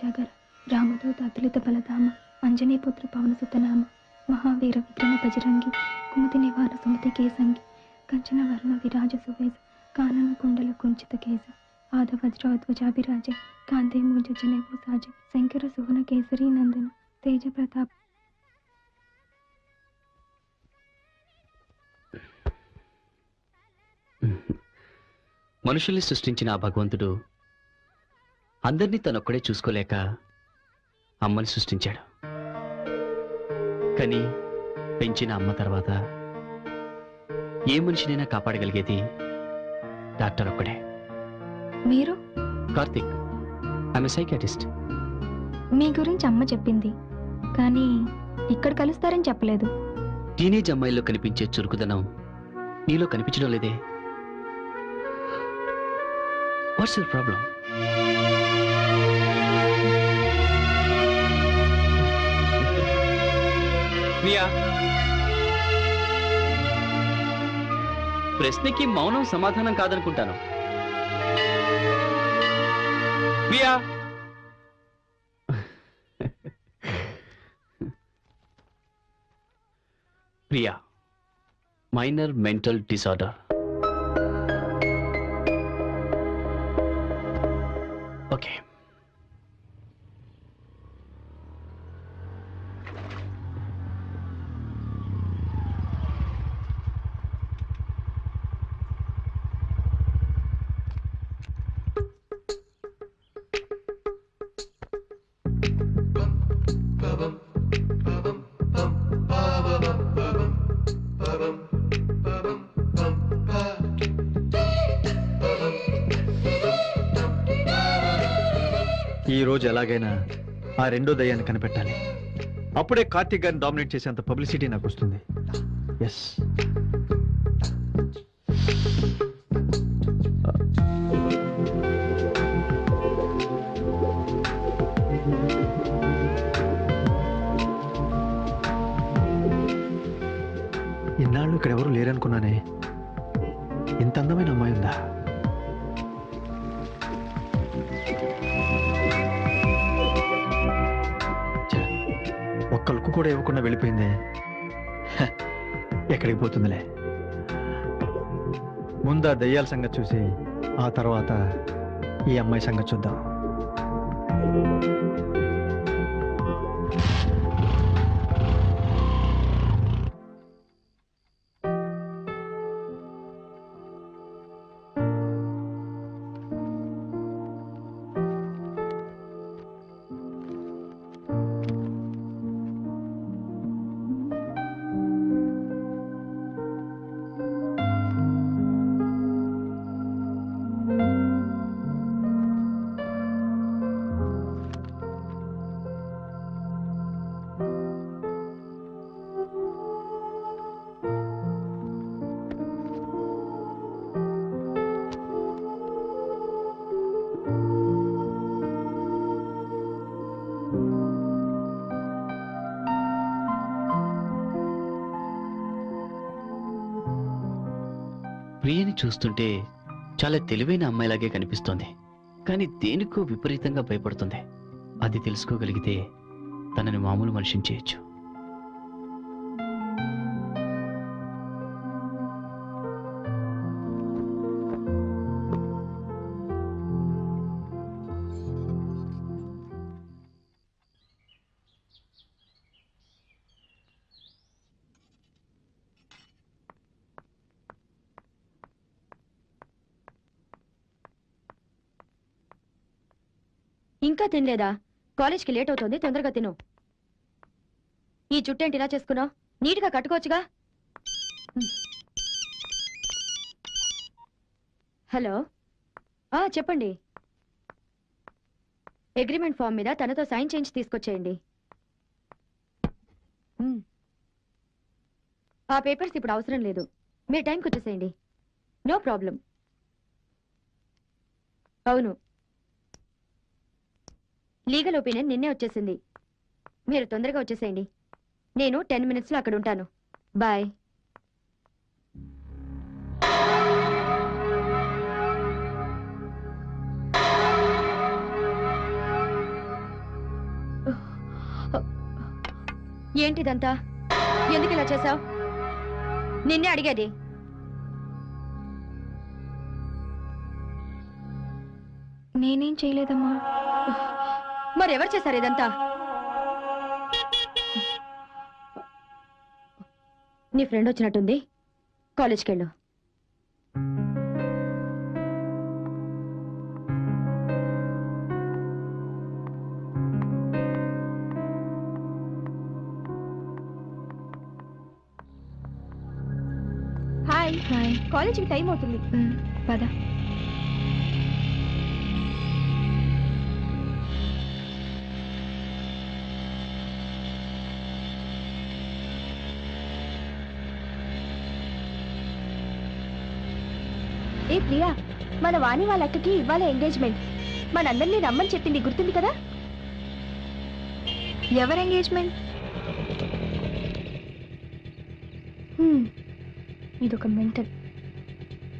త్రిలోక రామదూత అతులిత బలధామ అంజనీపుత్ర పవన సుతనామ మహావీర విక్రమ బజరంగి కుమతి నివార సుమతి కేసంగి కంచన వర్ణ విరాజ సువేశ కానన కుండల కుంచిత కేశ ఆద వజ్రోధ్వజాభిరాజ కాంతే మూజ జనేపు సాజ శంకర సువన కేసరి నందన తేజ ప్రతాప్. మనుషుల్ని సృష్టించిన ఆ భగవంతుడు అందరినీ తనొక్కడే చూసుకోలేక అమ్మని సృష్టించాడు. కానీ పెంచిన అమ్మ తర్వాత ఏ మనిషినైనా కాపాడగలిగేది డాక్టర్ ఒక్కడే. మీరు? కార్తిక్ ఆమె సైకాటిస్ట్ మీ గురించి అమ్మ చెప్పింది కానీ ఇక్కడ కలుస్తారని చెప్పలేదు. టీనేజ్ అమ్మాయిల్లో కనిపించే చురుకుదనం నీలో కనిపించడం లేదే. వాట్స్ యువర్ ప్రాబ్లం ప్రియా ప్రశ్నకి మౌనం సమాధానం కాదనుకుంటాను. Priya Priya minor mental disorder. ఈ రోజు ఎలాగైనా ఆ రెండో దయ్యాన్ని కనిపెట్టాలి. అప్పుడే కార్తీక్ గారిని డామినేట్ చేసేంత పబ్లిసిటీ నాకు వస్తుంది. ఎస్ ఇన్నాళ్ళు ఇక్కడ ఎవరు లేరనుకున్నానే. ఇంత అందమైన అమ్మాయి ఉందా? ఒక్క లుక్కు కూడా ఇవ్వకుండా వెళ్ళిపోయిందే. ఎక్కడికి పోతుందిలే. ముందు ఆ దయ్యాల సంగతి చూసి ఆ తర్వాత ఈ అమ్మాయి సంగతి చూద్దాం. చూస్తుంటే చాలా తెలివైన అమ్మాయిలాగే కనిపిస్తోంది. కానీ దేనికో విపరీతంగా భయపడుతుంది. అది తెలుసుకోగలిగితే తనని మామూలు మనిషిని చేయొచ్చు. ఇంకా తినలేదా? కాలేజ్కి లేట్ అవుతుంది తొందరగా తిను. ఈ చుట్టేంటి ఇలా చేసుకున్నావు? నీట్గా కట్టుకోవచ్చుగా? హలో? ఆ చెప్పండి. అగ్రిమెంట్ ఫామ్ మీద తనతో సైన్ చేయించి తీసుకొచ్చేయండి. ఆ పేపర్స్ ఇప్పుడు అవసరం లేదు. మీరు టైంకి వచ్చేసేయండి. No problem. అవును. లీగల్ ఒపీనియన్ నిన్నే వచ్చేసింది. మీరు తొందరగా వచ్చేసేయండి. నేను టెన్ మినిట్స్లో అక్కడ ఉంటాను. బాయ్. ఏంటిదంతా? ఎందుకు ఇలా చేశావు? నిన్నే అడిగేది. నేనేం చేయలేదమ్మా. మరెవరు చేశారు ఇదంతా? నీ ఫ్రెండ్ వచ్చినట్టుంది. కాలేజ్కి వెళ్ళు హాయ్ హాయ్ కాలేజ్కి టైం అవుతుంది. పద. ఏ ప్రియా మన వాణి వాళ్ళ అక్కకి ఇవాళ ఎంగేజ్మెంట్ మనందరినీ రమ్మని చెప్పింది గుర్తుంది కదా? ఎవరు ఎంగేజ్మెంట్ ఇదొక మెంటల్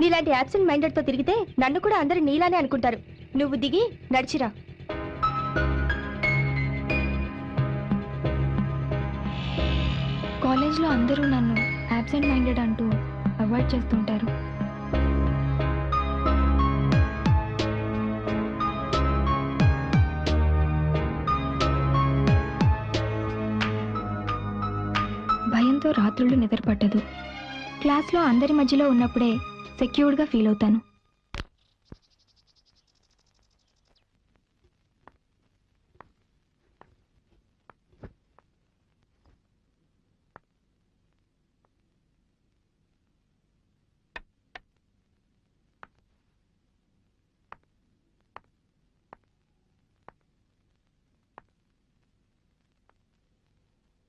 నీలాంటి యాబ్సెంట్ మైండెడ్తో తిరిగితే నన్ను కూడా అందరూ నీలానే అనుకుంటారు. నువ్వు దిగి నడిచిరా. కాలేజ్లో అందరూ నన్ను యాబ్సెంట్ మైండెడ్ అంటూ అవాయిడ్ చేస్తుంటారు. భయంతో రాత్రుళ్ళు నిద్రపట్టదు. క్లాస్లో అందరి మధ్యలో ఉన్నప్పుడే సెక్యూర్డ్గా ఫీల్ అవుతాను.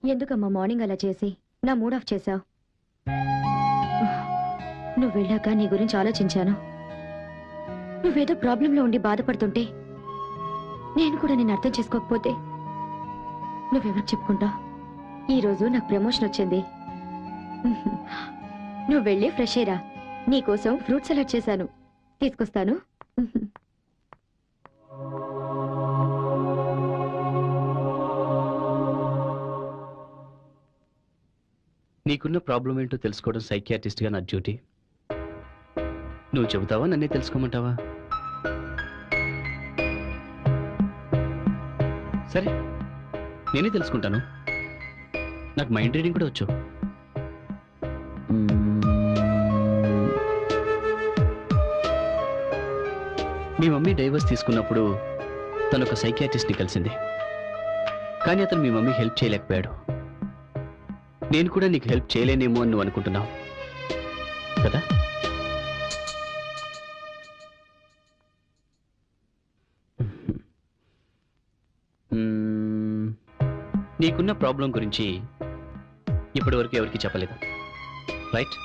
ఎందుకమ్మా మార్నింగ్ అలా చేసి? నా మూడ్ ఆఫ్ చేశావు. నువ్వు వెళ్ళాక నీ గురించి ఆలోచించాను. నువ్వేదో ప్రాబ్లంలో ఉండి బాధపడుతుంటే నేను కూడా నేను అర్థం చేసుకోకపోతే నువ్వెవరికి చెప్పుకుంటావు? ఈరోజు నాకు ప్రమోషన్ వచ్చింది. నువ్వు వెళ్ళి ఫ్రెష్ అయ్యరా నీకోసం ఫ్రూట్ సలాడ్ చేశాను. తీసుకొస్తాను. నీకున్న ప్రాబ్లం ఏంటో తెలుసుకోవడం సైకియాటిస్ట్గా నా డ్యూటీ నువ్వు చెబుతావా? నన్నే తెలుసుకోమంటావా? సరే నేనే తెలుసుకుంటాను. నాకు మైండ్ రీడింగ్ కూడా వచ్చు. మీ మమ్మీ డైవర్స్ తీసుకున్నప్పుడు తను ఒక సైకియాటిస్ట్ని కలిసింది. కానీ అతను మీ మమ్మీ హెల్ప్ చేయలేకపోయాడు. నేను కూడా నీకు హెల్ప్ చేయలేనేమో అని నువ్వు అనుకుంటున్నావు. కదా? నీకున్న ప్రాబ్లం గురించి ఇప్పటివరకు ఎవరికి చెప్పలేదు? రైట్?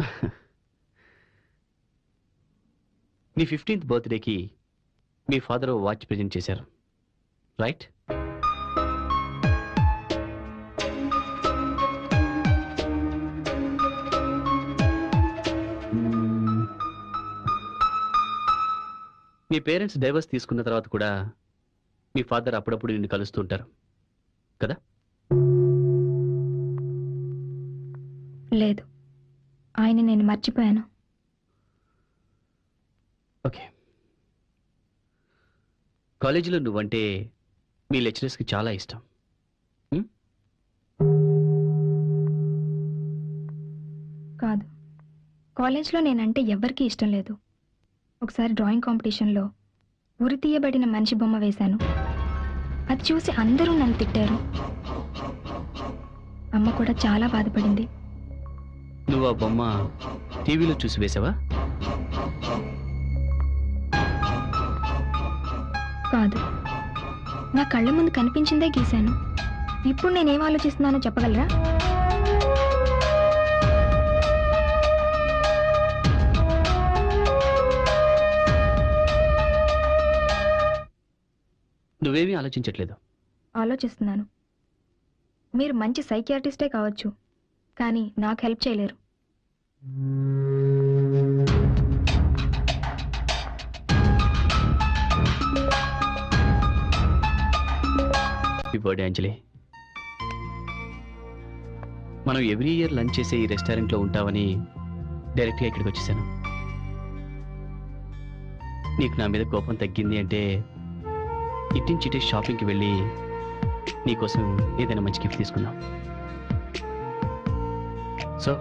నీ ఫిఫ్టీన్త్ బర్త్డేకి మీ ఫాదర్ వాచ్ ప్రజెంట్ చేశారు. రైట్. మీ పేరెంట్స్ డైవర్స్ తీసుకున్న తర్వాత కూడా మీ ఫాదర్ అప్పుడప్పుడు నిన్ను కలుస్తుంటారు కదా? లేదు. ఆయన నేను మర్చిపోయాను. ఓకే. కాలేజీలో నువ్వంటే మీ లెక్చరర్స్కి చాలా ఇష్టం. కాదు. కాలేజ్లో నేనంటే ఎవ్వరికీ ఇష్టం లేదు. ఒకసారి డ్రాయింగ్ కాంపిటీషన్లో ఉరి తీయబడిన మనిషి బొమ్మ వేశాను. అది చూసి అందరూ నన్ను తిట్టారు. అమ్మ కూడా చాలా బాధపడింది. నువ్వు ఆ బొమ్మ టీవీలో చూసి వేసావా? నా కళ్ళ ముందు కనిపించిందే గీశాను. ఇప్పుడు నేనేం ఆలోచిస్తున్నానో చెప్పగలరా? నువ్వేమీ ఆలోచించట్లేదు. ఆలోచిస్తున్నాను. మీరు మంచి సైకియాట్రిస్టే కావచ్చు కానీ నాకు హెల్ప్ చేయలేరు. హ్యాపీ బర్త్డే అంజలి మనం ఎవ్రీ ఇయర్ లంచ్ చేసే ఈ రెస్టారెంట్లో ఉంటామని డైరెక్ట్గా ఇక్కడికి వచ్చేసాను. నీకు నా మీద కోపం తగ్గింది అంటే ఇట్టించిటే షాపింగ్కి వెళ్ళి నీకోసం ఏదైనా మంచి గిఫ్ట్ తీసుకుందాం. సో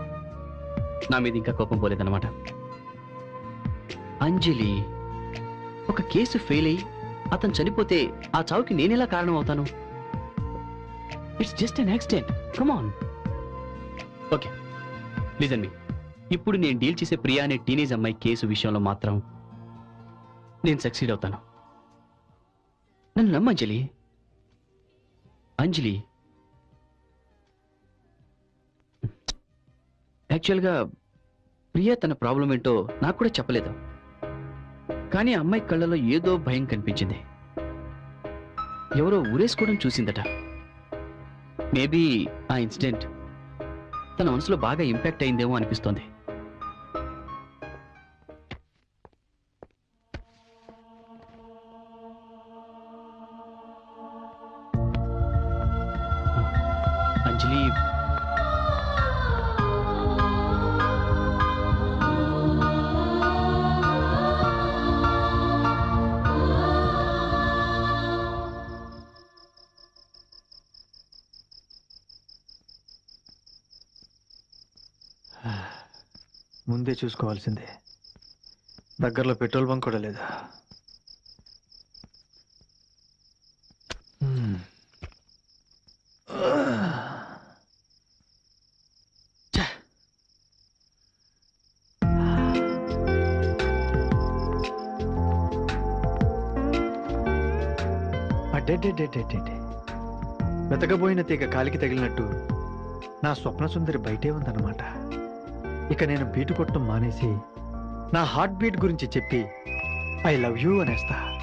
నా మీద ఇంకా కోపం పోలేదన్నమాట. అంజలి ఒక కేసు ఫెయిల్ అయ్యి అతను చనిపోతే ఆ చావుకి నేనెలా కారణం అవుతాను? It's just an accident come on okay listen మీ ఇప్పుడు నేను డీల్ చేసే ప్రియా అనే టీనేజ్ అమ్మాయి కేసు విషయంలో మాత్రం నేను సక్సీడ్ అవుతాను. నన్ను నమ్మ అంజలి. అంజలి. యాక్చువల్గా ప్రియా తన ప్రాబ్లం ఏంటో నాకు కూడా చెప్పలేదు. కానీ అమ్మాయి కళ్ళలో ఏదో భయం కనిపించింది. ఎవరో ఊరేసుకోవడం చూసిందట. మేబీ ఆ ఇన్సిడెంట్ తన మనసులో బాగా ఇంపాక్ట్ అయిందేమో అనిపిస్తోంది. ముందే చూసుకోవాల్సిందే. దగ్గరలో పెట్రోల్ బంక్ కూడా లేదా? హ్మ్. వెతకబోయిన తీగ కాలికి తగిలినట్టు నా స్వప్న సుందరి బయటే ఉందన్నమాట. ఇక నేను బీటు కొట్టడం మానేసి నా హార్ట్ బీట్ గురించి చెప్పి ఐ లవ్ యూ అనేస్తా.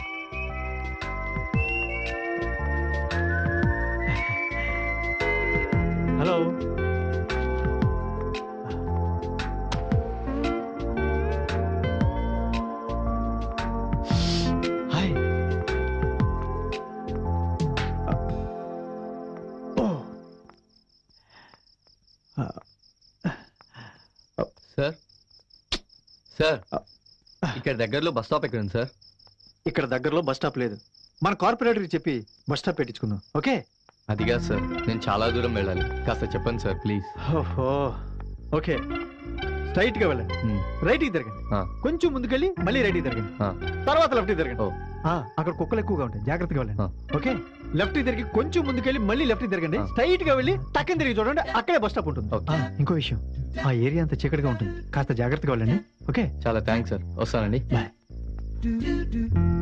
సార్ ఇక్కడ దగ్గరలో బస్ స్టాప్ ఎక్కడ సార్? ఇక్కడ దగ్గరలో బస్ స్టాప్ లేదు. మన కార్పొరేటర్కి చెప్పి బస్ స్టాప్ పెట్టించుకుందాం ఓకే? అది కాదు సార్ నేను చాలా దూరం వెళ్ళాలి. కాస్త చెప్పండి సార్ ప్లీజ్. ఓహో ఓకే. స్ట్రైట్గా వెళ్ళండి. రైట్కి తిరగండి. కొంచెం ముందుకెళ్ళి మళ్ళీ రైట్కి తిరగండి. తర్వాత లెఫ్ట్కి తిరగండి అక్కడ కుక్కలు ఎక్కువగా ఉంటాయి. జాగ్రత్తగా వెళ్ళండి. ఓకే? లెఫ్ట్కి తిరిగి కొంచెం ముందుకెళ్ళి మళ్ళీ లెఫ్ట్కి తిరగండి. స్ట్రైట్గా వెళ్ళి టక్కని తిరిగి చూడండి అక్కడే బస్ స్టాప్ ఉంటుంది. ఇంకో విషయం. ఆ ఏరియా అంతా చీకటిగా ఉంటుంది. కాస్త జాగ్రత్తగా వెళ్ళండి. ఓకే. చాలా థ్యాంక్స్ సార్. వస్తానండి. బాయ్.